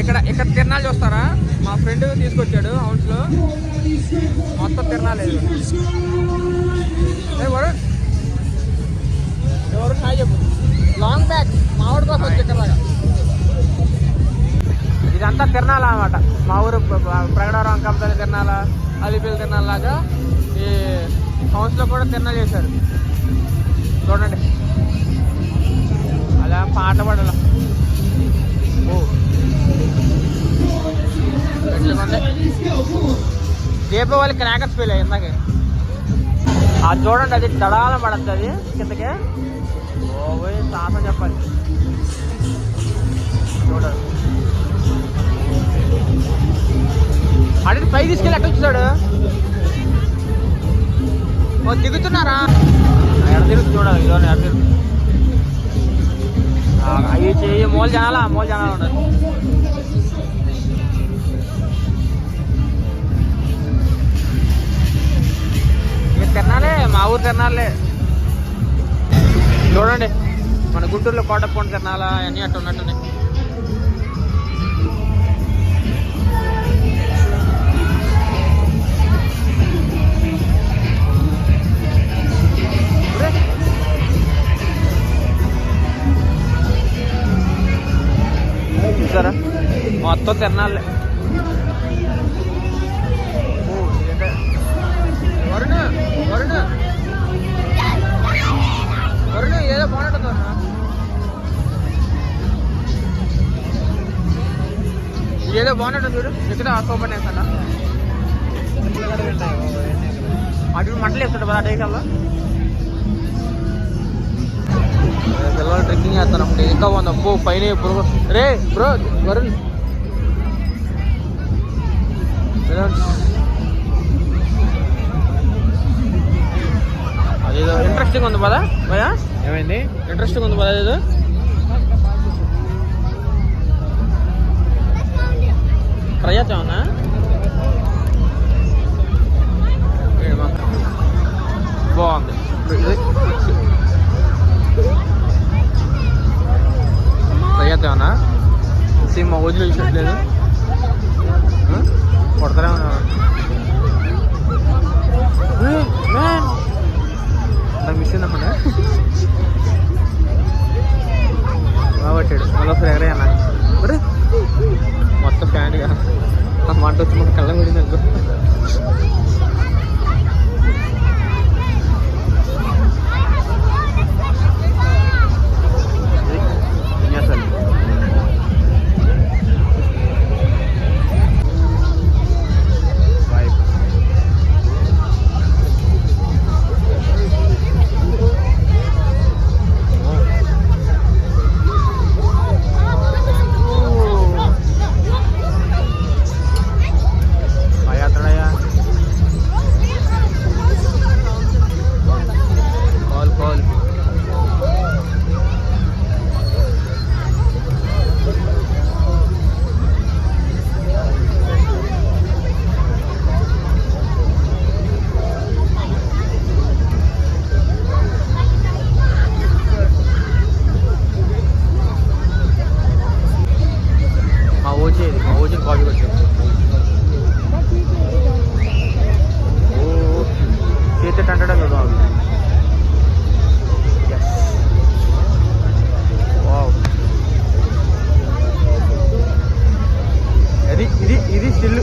ఇక్కడ ఇక్కడ తిరణాలు చూస్తారా? మా ఫ్రెండ్ తీసుకొచ్చాడు హౌస్లో మొత్తం తిరణాలు వరుణ్. ఎవరు హాయ్ చెప్పు. లాంగ్ బ్యాక్ మామిడి కోసం వచ్చి ఇక్కడ. ఇదంతా తిరణాల అన్నమాట. మా ఊరు ప్ర- ప్ర- ప్రగడవరం అంకంపల్లి తిరణాల అలిపిల్లి తిరణాల లాగా ఈ హౌస్లో కూడా తిరణాలు చేశారు. చూడండి. అలా పాట పాడాల. దీపావళి క్రాకర్స్ ఫీల్ అయ్యి ఇందాకే. అది చూడండి అది తడాల పడద్దు అది కిందకి. ఓ శాతం చెప్పాలి. చూడండి. అడిగి పై తీసుకెళ్ళి ఎక్కడ వచ్చాడు? ఓ దిగుతున్నారా? ఎడ తిరుగుతు చూడాలి ఇదో ఎడ తిరుగు అవి చెయ్యి మూల జనాలా? మూల జనాలు ఉండదు తిరణాలే మా చూడండి మన గుంటూరులో కోటప్పొండ తిరణాలా అన్నీ అట్టు ఉన్నట్టున్నాయి. చూసారా? మొత్తం తిరణాలే ఏదో బాగుంటుంది బాగున్నట్టు చూడు. ఇక్కడ ఓపెన్ వేస్తాడా అటు మంటలు వేస్తాడు కదా టైకల్లో పిల్లలు ట్రెక్కింగ్ చేస్తాను అప్పుడు ఇంకా ఉంది. అబ్బో పైన పురుగు రే బ్రో వరుణ్. అదేదో ఇంట్రెస్టింగ్ ఉంది పదా? భయా ఏమైంది? ఇంట్రెస్టింగ్ ఉంది పదా ఏదో ట్రై చేద్దామన్నా ఏమో. బాగుంది. ట్రై చేద్దామన్నా సిమ్ వదిలి no se le agrega takip edeceğim. Oo, 800 mı abi? Yes. Wow. ഇത് ഇത് ഇത് സ്റ്റിൽ